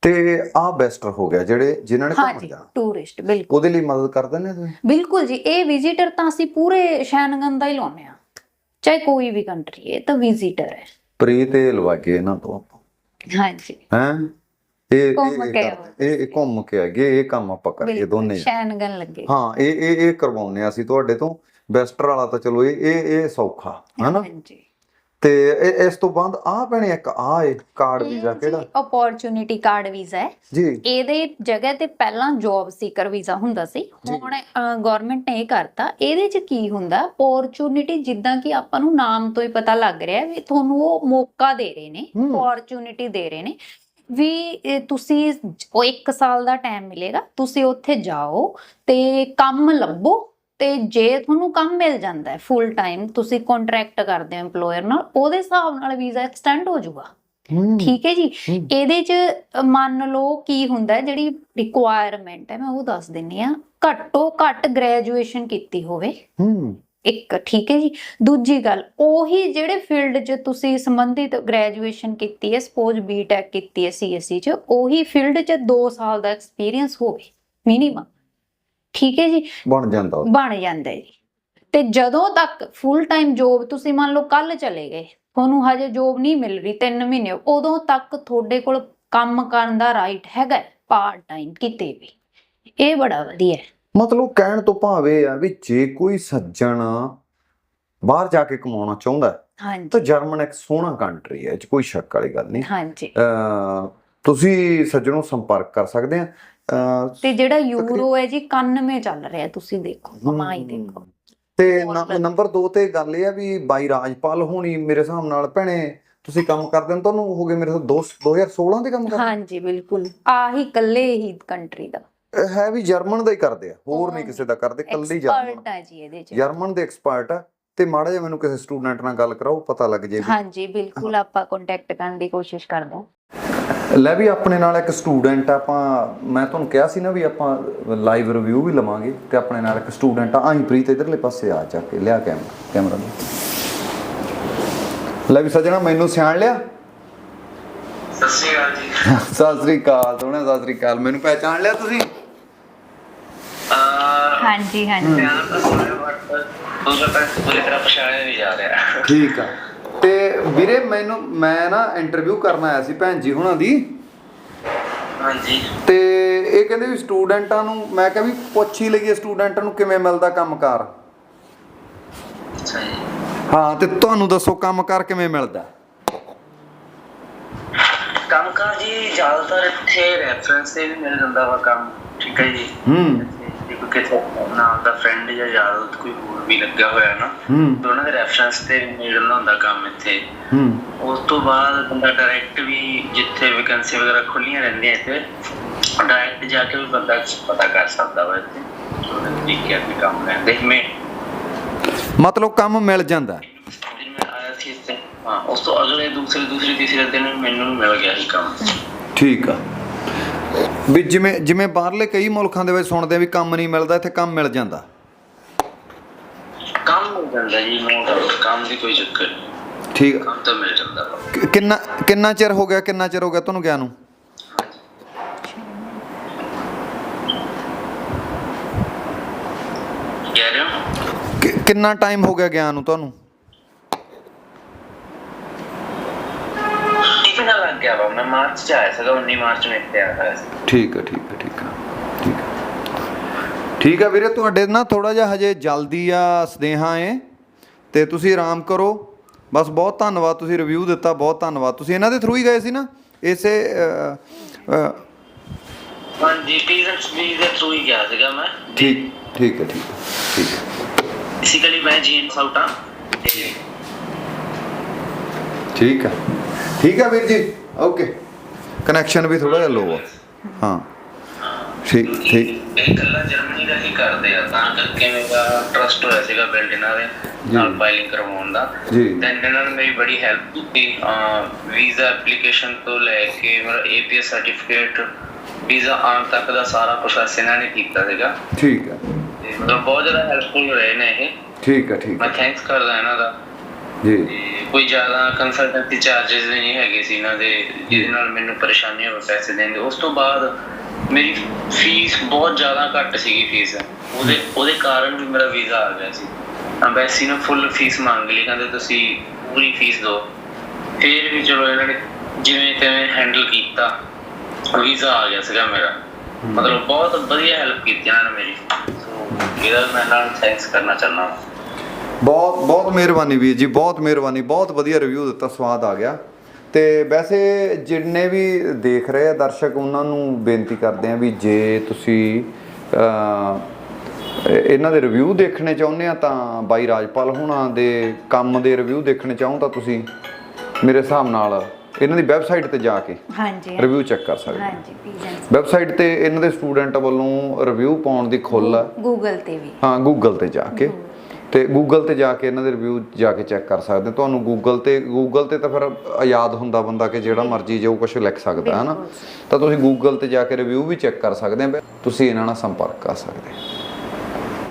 ਤੇ ਆਹ ਬੈਸਟਰ ਹੋ ਗਿਆ ਜਿਹੜੇ ਜਿਨ੍ਹਾਂ ਨੇ ਘੁੰਮਣ ਹਾਂਜੀ ਜਾਣਾ। ਟੂਰਿਸਟ ਬਿਲਕੁਲ। ਉਹਦੇ ਲਈ ਮਦਦ ਕਰ ਦਿੰਦੇ ਤੁਸੀਂ? ਬਿਲਕੁਲ ਜੀ ਇਹ ਵਿਜ਼ਿਟਰ ਤਾਂ ਅਸੀਂ ਪੂਰੇ ਸ਼ੈਨਗਨ ਦਾ ਹੀ ਲਾਉਨੇ ਆ ਚਾਹੇ ਕੋਈ ਵੀ ਕੰਟਰੀ ਹੈ ਇਹ ਤਾਂ ਵਿਜ਼ਿਟਰ ਹੈ। ਪ੍ਰੀ ਤੇ ਲਵਾਗੇ ਇਹਨਾਂ ਤੋਂ ਆਪਾਂ। ਹਾਂਜੀ। ਹੈ? ਇਹ ਇਹ- ਘੁੰਮ ਇਹ ਕੇ ਕਰਦੇ- ਇਹ ਇਹ ਘੁੰਮ ਕੇ ਆਗੇ ਇਹ ਕੰਮ ਆਪਾਂ ਕਰੀਏ ਦੋਨੇ ਸ਼ੈਨਗਨ ਲੱਗੇ। ਹਾਂ ਇਹ ਇਹ ਇਹ ਕਰਵਾਉਨੇ ਆ ਅਸੀਂ ਤੁਹਾਡੇ ਤੋਂ। ਬੈਸਟਰ ਵਾਲਾ ਤਾਂ ਚਲੋ ਇਹ ਇਹ ਇਹ ਸੌਖਾ ਹਨਾ? ਹਾਂਜੀ। ਤੇ ਇਹ- ਇਸ ਤੋਂ ਬਾਅਦ ਆ ਭੈਣੇ ਇੱਕ ਆ ਏ ਕਾਰਡ ਵੀਜ਼ਾ ਕਿਹੜਾ? ਓਪਰਚ्युनिटी ਕਾਰਡ ਵੀਜ਼ਾ ਹੈ। ਜੀ। ਇਹਦੇ ਜਗ੍ਹਾ ਤੇ ਪਹਿਲਾਂ ਜੌਬ ਸੀਕਰ ਵੀਜ਼ਾ ਹੁੰਦਾ ਸੀ। ਹੁਣ ਗਵਰਨਮੈਂਟ ਨੇ ਇਹ ਕਰਤਾ। ਇਹਦੇ ਚ ਕੀ ਹੁੰਦਾ? ਓਪਰਚ्युनिटी ਜਿੱਦਾਂ ਕਿ ਆਪਾਂ ਨੂੰ ਨਾਮ ਤੋਂ ਹੀ ਪਤਾ ਲੱਗ ਰਿਹਾ ਵੀ ਤੁਹਾਨੂੰ ਉਹ ਮੌਕਾ ਦੇ ਰਹੇ ਨੇ ਹਮ। ਦੇ ਰਹੇ ਨੇ। ਵੀ ਤੁਸੀਂ ਉਹ 1 ਸਾਲ ਦਾ ਟਾਈਮ ਮਿਲੇਗਾ ਤੁਸੀਂ ਉੱਥੇ ਜਾਓ ਤੇ ਕੰਮ ਲੱਭੋ। ਤੇ ਜੇ ਤੁਹਾਨੂੰ ਕੰਮ ਮਿਲ ਜਾਂਦਾ ਹੈ ਫੁੱਲ ਟਾਈਮ ਤੁਸੀਂ ਕੰਟਰੈਕਟ ਕਰਦੇ ਹੋ EMPLOYER ਨਾਲ ਉਹਦੇ ਹਿਸਾਬ ਨਾਲ ਵੀਜ਼ਾ ਐਕਸਟੈਂਡ ਹੋ ਜਾਊਗਾ। ਠੀਕ ਹੈ ਜੀ। ਇਹਦੇ ਚ ਮੰਨ ਲਓ ਕੀ ਹੁੰਦਾ ਜਿਹੜੀ ਰਿਕੁਆਇਰਮੈਂਟ ਹੈ ਮੈਂ ਉਹ ਦੱਸ ਦਿੰਨੀ ਆ ਘੱਟੋ ਘੱਟ ਗ੍ਰੈਜੂਏਸ਼ਨ ਕੀਤੀ ਹੋਵੇ। ਇੱਕ ਠੀਕ ਹੈ ਜੀ? ਦੂਜੀ ਗੱਲ ਉਹੀ ਜਿਹੜੇ ਫੀਲਡ 'ਚ ਤੁਸੀਂ ਸੰਬੰਧਿਤ ਗ੍ਰੈਜੂਏਸ਼ਨ ਕੀਤੀ ਹੈ ਸਪੋਜ਼ ਬੀਟੈਕ ਕੀਤੀ ਹੈ ਸੀਐਸਸੀ 'ਚ ਉਹੀ ਫੀਲਡ 'ਚ 2 ਸਾਲ ਦਾ ਐਕਸਪੀਰੀਅੰਸ ਹੋਵੇ ਮਿਨੀਮਮ ਠੀਕ ਹੈ ਜੀ? ਬਣ ਜਾਂਦਾ ਉਹ। ਬਣ ਜਾਂਦਾ ਹੈ ਜੀ। ਤੇ ਜਦੋਂ ਤੱਕ ਫੁੱਲ ਟਾਈਮ ਜੋਬ ਤੁਸੀਂ ਮੰਨ ਲਓ ਕੱਲ ਚਲੇ ਗਏ ਤੁਹਾਨੂੰ ਹਜੇ ਜੋਬ ਨਹੀਂ ਮਿਲ ਰਹੀ 3 ਮਹੀਨੇ ਉਦੋਂ ਤੱਕ ਤੁਹਾਡੇ ਕੋਲ ਕੰਮ ਕਰਨ ਦਾ ਰਾਈਟ ਹੈਗਾ ਪਾਰਟ ਟਾਈਮ ਕਿਤੇ ਵੀ। ਇਹ ਬੜਾ ਵਧੀਆ ਹੈ। ਮਤਲਬ ਕਹਿਣ ਤੋਂ ਭਾਵ ਆ ਵੀ ਜੇ ਕੋਈ ਸੱਜਣ ਬਾਹਰ ਜਾ ਕੇ ਕਮਾਉਣਾ ਚਾਹੁੰਦਾ ਹੈ, ਹਾਂਜੀ। ਤਾਂ ਜਰਮਨ ਇੱਕ ਸੋਹਣਾ ਕੰਟਰੀ ਹੈ ਇਹ 'ਚ ਕੋਈ ਸ਼ੱਕ ਵਾਲੀ ਗੱਲ ਨਹੀਂ। ਹਾਂਜੀ। ਅ ਤੁਸੀਂ ਸੱਜਣੋਂ ਸੰਪਰਕ ਕਰ ਸਕਦੇ ਆ। ਤੇ ਜਿਹੜਾ ਯੂਰੋ ਹੈ ਜੀ 91 ਚੱਲ ਰਿਹਾ ਤੁਸੀਂ ਦੇਖੋ ਕਮਾਈ ਦੇਖੋ। ਤੇ। ਨੰਬਰ 2 ਤੇ ਗੱਲ ਇਹ ਆ ਵੀ ਬਾਈ ਰਾਜਪਾਲ ਹੋਣੀ ਮੇਰੇ ਹਿਸਾਬ ਨਾਲ ਭੈਣੇ ਤੁਸੀਂ ਕੰਮ ਕਰਦੇ ਹੋ ਤੁਹਾਨੂੰ ਹੋ ਗਏ ਮੇਰੇ ਤੋਂ 2016 ਦੇ ਕੰਮ ਕਰਦੇ? ਹਾਂਜੀ ਬਿਲਕੁਲ। ਆਹੀ ਇਕੱਲੇ ਹੀ ਕੰਟਰੀ ਦਾ। ਹੈ ਵੀ ਜਰਮਨ ਦਾ ਹੀ ਕਰਦੇ ਆ ਹੋਰ ਨਹੀਂ ਕਿਸੇ ਦਾ ਕਰਦੇ ਕੱਲੀ ਜਰਮਨ। ਐਕਸਪਰਟ ਹੈ ਜੀ ਇਹਦੇ ਚ। ਜਰਮਨ ਦੇ ਐਕਸਪਰਟ ਆ ਤੇ ਮਾੜਾ ਜਿਹਾ ਮੈਨੂੰ ਕਿਸੇ ਸਟੂਡੈਂਟ ਨਾਲ ਗੱਲ ਕਰਾਓ ਪਤਾ ਲੱਗ ਜੇ ਹਾਂਜੀ ਬਿਲਕੁਲ ਆਪਾਂ ਕੰਟੈਕਟ ਕਰਨ ਦੀ ਕੋਸ਼ਿਸ਼ ਕਰਦੇ ਹਾਂ। ਲੈ ਵੀ ਆਪਣੇ ਨਾਲ ਇੱਕ ਸਟੂਡੈਂਟ ਆਪਾਂ ਮੈਂ ਤੁਹਾਨੂੰ ਕਿਹਾ ਸੀ ਨਾ ਵੀ ਆਪਾਂ ਲਾਈਵ ਰਿਵਿਊ ਵੀ ਲਵਾਂਗੇ ਤੇ ਆਪਣੇ ਨਾਲ ਇੱਕ ਸਟੂਡੈਂਟ ਆ ਆਈ ਪ੍ਰੀਤ ਇਧਰਲੇ ਪਾਸੇ ਆ ਜਾ ਕੇ ਲਿਆ ਕੈਮਰਾ ਕੈਮਰਾ। ਲੈ ਵੀ ਸੱਜਣਾ ਮੈਨੂੰ ਸਿਆਣ ਲਿਆ? ਸਤਿ ਸ਼੍ਰੀ ਅਕਾਲ ਜੀ। [LAUGHS] ਸਤਿ ਸ੍ਰੀ ਅਕਾਲ ਸੋਹਣਾ ਸਤਿ ਸ੍ਰੀ ਅਕਾਲ ਮੈਨੂੰ ਪਹਿਚਾਣ ਲਿਆ ਤੁਸੀਂ? ਹਾਂਜੀ ਹਾਂਜੀ। ਧਿਆਨ ਤਾਂ ਸੁਣਿਆ ਬਟ ਦੂਸਰਾ ਤਾਂ ਪੂਰੀ ਤਰ੍ਹਾਂ ਪਛਾਣਿਆ ਨਹੀਂ ਜਾ ਰਿਹਾ। ਠੀਕ ਆ। ਤੇ ਵੀਰੇ ਮੈਨੂੰ ਮੈਂ ਨਾ ਇੰਟਰਵਿਊ ਕਰਨ ਆਇਆ ਸੀ ਭੈਣ ਜੀ ਹੁਣਾਂ ਦੀ। ਹਾਂਜੀ। ਤੇ ਇਹ ਕਹਿੰਦੇ ਵੀ ਸਟੂਡੈਂਟਾਂ ਨੂੰ ਮੈਂ ਕਿਹਾ ਵੀ ਪੁੱਛ ਹੀ ਲਈਏ ਸਟੂਡੈਂਟਾਂ ਨੂੰ ਕਿਵੇਂ ਮਿਲਦਾ ਕੰਮਕਾਰ। ਹਾਂ ਤੇ ਤੁਹਾਨੂੰ ਦੱਸੋ ਕੰਮਕਾਰ ਕਿਵੇਂ ਮਿਲਦਾ? ਕੰਮ ਕਾਰ ਜੀ ਜ਼ਿਆਦਾਤਰ ਇੱਥੇ ਰੈਫਰੈਂਸ ਤੇ ਵੀ ਮਿਲ ਜਾਂਦਾ ਵਾ ਕੰਮ ਠੀਕ ਹੈ ਜੀ। ਹੂੰ। ਜੇ ਕੋਈ ਕਿਤੇ ਨਾ ਦਾ ਫਰੈਂਡ ਜਾਂ ਯਾਰ ਦੋਸਤ ਕੋਈ ਹੋਰ ਵੀ ਲੱਗਾ ਹੋਇਆ ਨਾ ਤਾਂ ਉਹਨਾਂ ਦੇ ਰੈਫਰੈਂਸ ਤੇ ਵੀ ਮਿਲ ਜਾਂਦਾ ਹੁੰਦਾ ਕੰਮ ਇੱਥੇ। ਉਸ ਤੋਂ ਬਾਅਦ ਬੰਦਾ ਡਾਇਰੈਕਟ ਵੀ ਜਿੱਥੇ ਵੈਕੈਂਸੀ ਵਗੈਰਾ ਖੁੱਲੀਆਂ ਰਹਿੰਦੀਆਂ ਇੱਥੇ ਡਾਇਰੈਕਟ ਜਾ ਕੇ ਵੀ ਬੰਦਾ ਪਤਾ ਕਰ ਸਕਦਾ ਵਾ ਇੱਥੇ ਉਹਨੇ ਤਰੀਕੇ ਨਾਲ ਕੰਮ ਲੈਂਦੇ ਮੈਂ ਮਤਲਬ ਕੰਮ ਮਿਲ ਜਾਂਦਾ। ਦਿਨ ਮੈਂ ਆਇਆ ਸੀ ਇੱਥੇ ਹਾਂ ਉਸ ਤੋਂ ਅਗਲੇ ਦੂਸਰੇ ਦੂਸਰੇ ਤੀਸਰੇ ਦਿਨ ਮੈਨੂੰ ਵੀ ਮਿਲ ਗਿਆ ਸੀ ਕੰਮ। ਠੀਕ ਆ। ਵੀ ਜਿਵੇਂ ਜਿਵੇਂ ਬਾਹਰਲੇ ਕਈ ਮੁਲਕਾਂ ਦੇ ਵਿੱਚ ਸੁਣਦੇ ਆ ਵੀ ਕੰਮ ਨਹੀਂ ਮਿਲਦਾ ਇੱਥੇ ਕੰਮ ਮਿਲ ਜਾਂਦਾ। ਕੰਮ ਮਿਲ ਜਾਂਦਾ ਜੀ ਨੋ ਡਾਊਟ ਕੰਮ ਦੀ ਕੋਈ ਚੱਕਰ ਨਹੀਂ। ਠੀਕ। ਕੰਮ ਤਾਂ ਮਿਲ ਜਾਂਦਾ। ਵਾ ਕਿੰਨਾ ਕਿੰਨਾ ਚਿਰ ਹੋ ਗਿਆ ਕਿੰਨਾ ਚਿਰ ਹੋ ਗਿਆ ਤੁਹਾਨੂੰ ਗਿਆ ਨੂੰ? ਕਹਿ ਰਹੇ ਹੋ? ਕਿ- ਕਿੰਨਾ ਟਾਈਮ ਹੋ ਗਿਆ ਗਿਆ ਨੂੰ ਤੁਹਾਨੂੰ? ਇੱਕ ਨਾ ਲੱਗ ਗਿਆ ਵਾ? ਮੈਂ ਮਾਰਚ ਚ ਆਇਆ ਸੀਗਾ 19 ਮਾਰਚ ਨੂੰ ਇੱਥੇ ਆਇਆ ਸੀ। ਠੀਕ ਆ ਠੀਕ ਆ ਠੀਕ ਆ ਠੀਕ ਆ। ਵੀਰੇ ਤੁਹਾਡੇ ਨਾ ਥੋੜਾ ਜਿਹਾ ਹਜੇ ਜਲਦੀ ਆ ਸਨੇਹਾ ਏ। ਤੇ ਤੁਸੀਂ ਆਰਾਮ ਕਰੋ। ਬਸ ਬਹੁਤ ਧੰਨਵਾਦ ਤੁਸੀਂ ਰਿਵਿਊ ਦਿੱਤਾ ਬਹੁਤ ਧੰਨਵਾਦ। ਤੁਸੀਂ ਇਹਨਾਂ ਦੇ ਥਰੂ ਹੀ ਗਏ ਸੀ ਨਾ? ਇਸੇ ਹਾਂਜੀ ਪੀਜ਼ਨਸ ਵੀ ਦੇ ਥਰੂ ਹੀ ਗਿਆ ਸੀਗਾ ਮੈਂ। ਠੀਕ ਠੀਕ ਹੈ ਠੀਕ ਹੈ ਠੀਕ ਹੈ ਬੇਸਿਕਲੀ ਮੈਂ ਜੀਨ ਸਾਊਟਾ ਠੀਕ ਹੈ ਠੀਕ ਹੈ ਵੀਰ ਜੀ? ਓਕੇ ਕਨੈਕਸ਼ਨ ਵੀ ਥੋੜਾ ਜਿਹਾ ਲੋ ਆ। ਹਾਂ। ਠੀਕ ਠੀਕ। ਇਹ ਇਕੱਲਾ ਜਰਮਨੀ ਦਾ ਹੀ ਕਰਦੇ ਆ। ਤਾਂ ਕਰਕੇ ਮੇਰਾ ਟਰਸਟ ਹੋਇਆ ਸੀਗਾ ਬਿਲਡ ਇਹਨਾਂ ਦੇ ਨਾਲ ਫਾਈਲਿੰਗ ਕਰਵਾਉਣ ਦਾ। ਜੀ। ਦੈਨ ਇਹਨਾਂ ਨੇ ਮੇਰੀ ਬੜੀ ਹੈਲਪ ਕੀਤੀ। ਵੀਜ਼ਾ ਐਪਲੀਕੇਸ਼ਨ ਤੋਂ ਲੈ ਕੇ ਮੇਰਾ ਏਪੀਐਸ ਸਰਟੀਫਿਕੇਟ ਵੀਜ਼ਾ ਆਉਣ ਤੱਕ ਦਾ ਸਾਰਾ ਪ੍ਰੋਸੈਸ ਇਹਨਾਂ ਨੇ ਕੀਤਾ ਸੀਗਾ। ਠੀਕ ਮਤਲਬ ਬਹੁਤ ਜ਼ਿਆਦਾ ਹੈਲਪਫੁਲ ਰਹੇ ਨੇ ਇਹ। ਠੀਕ ਹੈ ਠੀਕ ਮੈਂ ਥੈਂਕਸ ਕਰਦਾ ਇਹਨਾਂ ਦਾ। ਜੀ। ਕੋਈ ਜ਼ਿਆਦਾ ਕੰਸਲਟੈਂਸੀ ਚਾਰजेस ਵੀ ਨਹੀਂ ਹੈਗੇ ਸੀ ਇਹਨਾਂ ਦੇ ਜਿਹਦੇ ਨਾਲ ਮੈਨੂੰ ਪਰੇਸ਼ਾਨੀ ਹੋਵੇ ਪੈਸੇ ਦੇਣ ਦੇ। ਉਸ ਤੋਂ ਬਾਅਦ ਮੇਰੀ ਫੀਸ ਬਹੁਤ ਜ਼ਿਆਦਾ ਘੱਟ ਸੀਗੀ ਫੀਸ ਉਹਦੇ ਉਹਦੇ ਕਾਰਨ ਵੀ ਮੇਰਾ ਵੀਜ਼ਾ ਆ ਗਿਆ ਸੀ। ਐਮਬੈਸੀ ਨੇ ਫੁੱਲ ਫੀਸ ਮੰਗ ਲਈ ਕਹਿੰਦੇ ਤੁਸੀਂ ਪੂਰੀ ਫੀਸ ਦਿਓ। ਫਿਰ ਵੀ ਚਲੋ ਇਹਨਾਂ ਨੇ ਜਿਵੇਂ ਤਿਵੇਂ ਹੈਂਡਲ ਕੀਤਾ ਵੀਜ਼ਾ ਆ ਗਿਆ ਸੀਗਾ ਮੇਰਾ। ਮਤਲਬ ਬਹੁਤ ਵਧੀਆ ਹੈਲਪ ਕੀਤੀ ਇਹਨਾਂ ਨੇ ਮੇਰੀ। ਸੋ ਇਹਦਾ ਮੈਂ ਨਾਲ ਥੈਂਕਸ ਕਰਨਾ ਚਾਹੁੰਦਾ। ਹਾਂ ਬਹੁਤ ਬਹੁਤ ਮਿਹਰਬਾਨੀ ਵੀਰ ਜੀ ਬਹੁਤ ਮਿਹਰਬਾਨੀ ਬਹੁਤ ਵਧੀਆ ਰਿਵਿਊ ਦਿੱਤਾ ਸਵਾਦ ਆ ਗਿਆ। ਤੇ ਵੈਸੇ ਜਿੰਨੇ ਵੀ ਦੇਖ ਰਹੇ ਆ ਦਰਸ਼ਕ ਉਹਨਾਂ ਨੂੰ ਬੇਨਤੀ ਕਰਦੇ ਆ ਵੀ ਜੇ ਤੁਸੀਂ ਇਹਨਾਂ ਦੇ ਰਿਵਿਊ ਦੇਖਣੇ ਚਾਹੁੰਦੇ ਆ ਤਾਂ ਬਾਈ ਰਾਜਪਾਲ ਹੋਣਾ ਦੇ ਕੰਮ ਦੇ ਰਿਵਿਊ ਦੇਖਣੇ ਚਾਹੋ ਤਾਂ ਤੁਸੀਂ ਮੇਰੇ ਹਿਸਾਬ ਨਾਲ ਇਹਨਾਂ ਦੀ ਵੈਬਸਾਈਟ ਤੇ ਜਾ ਕੇ ਹਾਂਜੀ। ਰਿਵਿਊ ਚੈੱਕ ਕਰ ਸਕਦੇ ਹੋ ਹਾਂਜੀ ਪੀਜਨ ਵੈਬਸਾਈਟ ਤੇ ਇਹਨਾਂ ਦੇ ਸਟੂਡੈਂਟ ਵੱਲੋਂ ਰਿਵਿਊ ਪਾਉਣ ਦੀ ਖੁੱਲ੍ਹ ਆ। ਗੂਗਲ ਤੇ ਵੀ। ਹਾਂ ਗੂਗਲ ਤੇ ਜਾ ਕੇ। ਤੇ ਗੂਗਲ ਤੇ ਜਾ ਕੇ ਇਹਨਾਂ ਦੇ ਰਿਵਿਊ ਜਾ ਕੇ ਚੈੱਕ ਕਰ ਸਕਦੇ ਹੋ। ਤੁਹਾਨੂੰ ਗੂਗਲ ਤੇ ਗੂਗਲ ਤੇ ਤਾਂ ਫਿਰ ਆਜ਼ਾਦ ਹੁੰਦਾ ਬੰਦਾ ਕਿ ਜਿਹੜਾ ਮਰਜ਼ੀ ਜੋ ਕੁਝ ਲਿਖ ਸਕਦਾ ਹੈ ਨਾ? ਤਾਂ ਤੁਸੀਂ ਗੂਗਲ ਤੇ ਜਾ ਕੇ ਰਿਵਿਊ ਵੀ ਚੈੱਕ ਕਰ ਸਕਦੇ ਹੋ। ਤੁਸੀਂ ਇਹਨਾਂ ਨਾਲ ਸੰਪਰਕ ਕਰ ਸਕਦੇ ਹੋ।